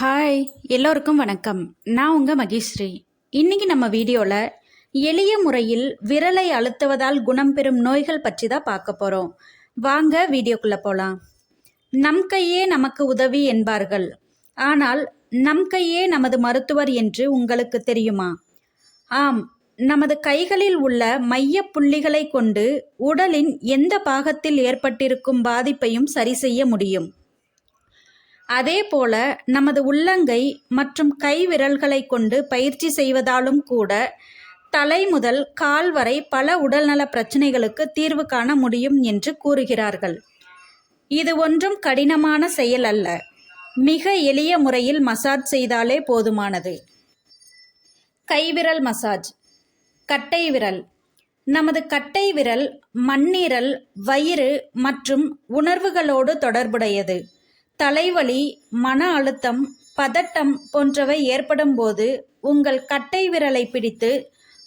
Hi எல்லோருக்கும் வணக்கம். நான் உங்கள் மகேஸ்ரீ. இன்னைக்கு நம்ம வீடியோவில் எளிய முறையில் விரலை அழுத்துவதால் குணம் பெறும் நோய்கள் பற்றி தான் பார்க்க போகிறோம் வாங்க வீடியோக்குள்ளே போகலாம் நம் கையே நமக்கு உதவி என்பார்கள். ஆனால் நம் கையே நமது மருத்துவர் என்று உங்களுக்கு தெரியுமா? ஆம் நமது கைகளில் உள்ள மைய புள்ளிகளை கொண்டு உடலின் எந்த பாகத்தில் ஏற்பட்டிருக்கும் பாதிப்பையும் சரி செய்ய முடியும். அதே போல நமது உள்ளங்கை மற்றும் கை விரல்களை கொண்டு பயிற்சி செய்வதாலும் கூட தலை முதல் கால் வரை பல உடல்நல பிரச்சனைகளுக்கு தீர்வு காண முடியும் என்று கூறுகிறார்கள். இது ஒன்றும் கடினமான செயல் அல்ல. மிக எளிய முறையில் மசாஜ் செய்தாலே போதுமானது. கைவிரல் மசாஜ். கட்டை விரல். நமது கட்டை விரல் மண்ணீரல் வயிறு மற்றும் உணர்வுகளோடு தொடர்புடையது. தலைவலி மன அழுத்தம் பதட்டம் போன்றவை ஏற்படும் போது உங்கள் கட்டை விரலை பிடித்து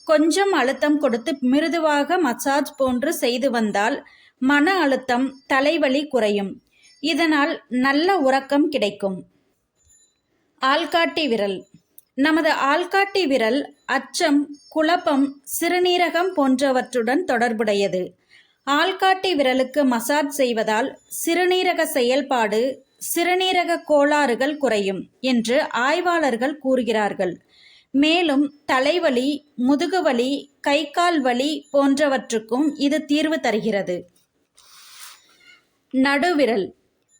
கொஞ்சம் அழுத்தம் கொடுத்து மிருதுவாக மசாஜ் போன்று செய்து வந்தால் மன அழுத்தம் தலைவலி குறையும். இதனால் நல்ல உறக்கம் கிடைக்கும். ஆள்காட்டி விரல். நமது ஆள்காட்டி விரல் அச்சம் குழப்பம் சிறுநீரகம் போன்றவற்றுடன் தொடர்புடையது. ஆள்காட்டி விரலுக்கு மசாஜ் செய்வதால் சிறுநீரக செயல்பாடு சிறுநீரக கோளாறுகள் குறையும் என்று ஆய்வாளர்கள் கூறுகிறார்கள். மேலும் தலைவலி முதுகுவலி கை கால் வலி போன்றவற்றுக்கும் இது தீர்வு தருகிறது. நடுவிரல்.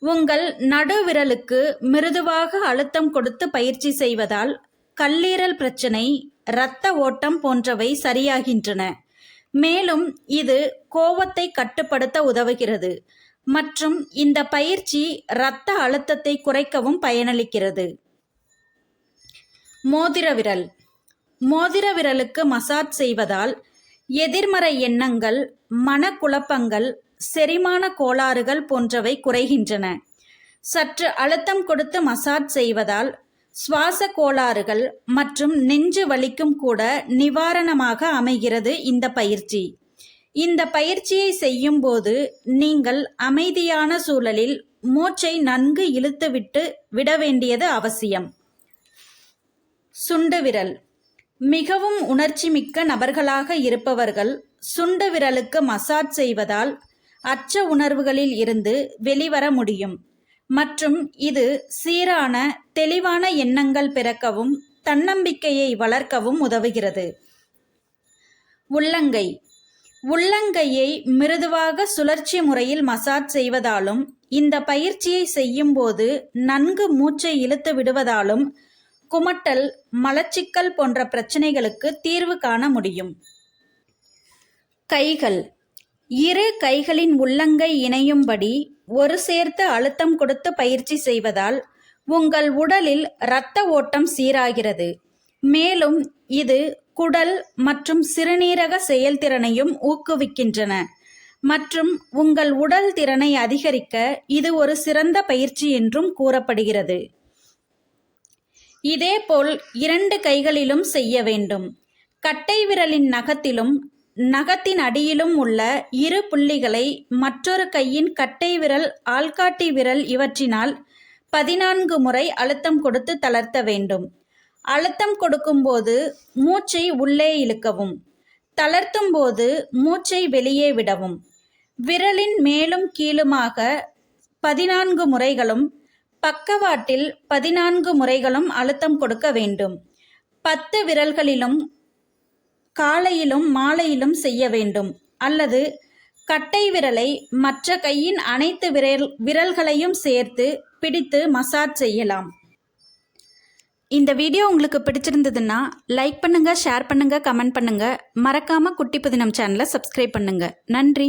உங்கள் நடுவிரலுக்கு மிருதுவாக அழுத்தம் கொடுத்து பயிற்சி செய்வதால் கல்லீரல் பிரச்சனை இரத்த ஓட்டம் போன்றவை சரியாகின்றன. மேலும் இது கோவத்தை கட்டுப்படுத்த உதவுகிறது. மற்றும் இந்த பயிற்சி இரத்த அழுத்தத்தை குறைக்கவும் பயனளிக்கிறது. மோதிர விரல். மோதிர விரலுக்கு மசாஜ் செய்வதால் எதிர்மறை எண்ணங்கள் மனக்குழப்பங்கள் செரிமான கோளாறுகள் போன்றவை குறைகின்றன. சற்று அழுத்தம் கொடுத்து மசாஜ் செய்வதால் சுவாச கோளாறுகள் மற்றும் நெஞ்சு வலிக்கும் கூட நிவாரணமாக அமைகிறது இந்த பயிற்சி. இந்த பயிற்சியை செய்யும்போது நீங்கள் அமைதியான சூழலில் மூச்சை நன்கு இழுத்துவிட்டு விட வேண்டியது அவசியம். சுண்டு விரல். மிகவும் உணர்ச்சி மிக்க நபர்களாக இருப்பவர்கள் சுண்டு விரலுக்கு மசாஜ் செய்வதால் அச்ச உணர்வுகளில் இருந்து வெளிவர முடியும். மற்றும் இது சீரான தெளிவான எண்ணங்கள் பிறக்கவும் தன்னம்பிக்கையை வளர்க்கவும் உதவுகிறது. உள்ளங்கை. உள்ளங்கையை மிருதுவாக சுழற்சி முறையில் மசாஜ் செய்வதாலும் இந்த பயிற்சியை செய்யும்போது நன்கு மூச்சை இழுத்து விடுவதாலும் குமட்டல் மலச்சிக்கல் போன்ற பிரச்சனைகளுக்கு தீர்வு காண முடியும். கைகள். இரு கைகளின் உள்ளங்கை இணையும்படி ஒரு சேர்த்து அழுத்தம் கொடுத்து பயிற்சி செய்வதால் உங்கள் உடலில் இரத்த ஓட்டம் சீராகிறது. மேலும் இது குடல் மற்றும் சிறுநீரக செயல்திறனையும் ஊக்குவிக்கின்றன. மற்றும் உங்கள் உடல் திறனை அதிகரிக்க இது ஒரு சிறந்த பயிற்சி என்றும் கூறப்படுகிறது. இதேபோல் இரண்டு கைகளிலும் செய்ய வேண்டும். கட்டை விரலின் நகத்திலும் நகத்தின் அடியிலும் உள்ள இரு புள்ளிகளை மற்றொரு கையின் கட்டை விரல் ஆள்காட்டி விரல் இவற்றினால் பதினான்கு முறை அழுத்தம் கொடுத்து தளர்த்த வேண்டும். அழுத்தம் கொடுக்கும்போது மூச்சை உள்ளே இழுக்கவும். தளர்த்தும் போது மூச்சை வெளியே விடவும். விரலின் மேலும் கீழுமாக பதினான்கு முறைகளும் பக்கவாட்டில் பதினான்கு முறைகளும் அழுத்தம் கொடுக்க வேண்டும். பத்து விரல்களிலும் காலையிலும் மாலையிலும் செய்ய வேண்டும். அல்லது கட்டை விரலை மற்ற கையின் அனைத்து விரல் விரல்களையும் சேர்த்து பிடித்து மசாஜ் செய்யலாம். இந்த வீடியோ உங்களுக்கு பிடிச்சிருந்ததுன்னா லைக் பண்ணுங்கள் ஷேர் பண்ணுங்கள் கமெண்ட் பண்ணுங்கள் மறக்காமல் குட்டி புதினம் சேனலை சப்ஸ்கிரைப் பண்ணுங்கள் நன்றி.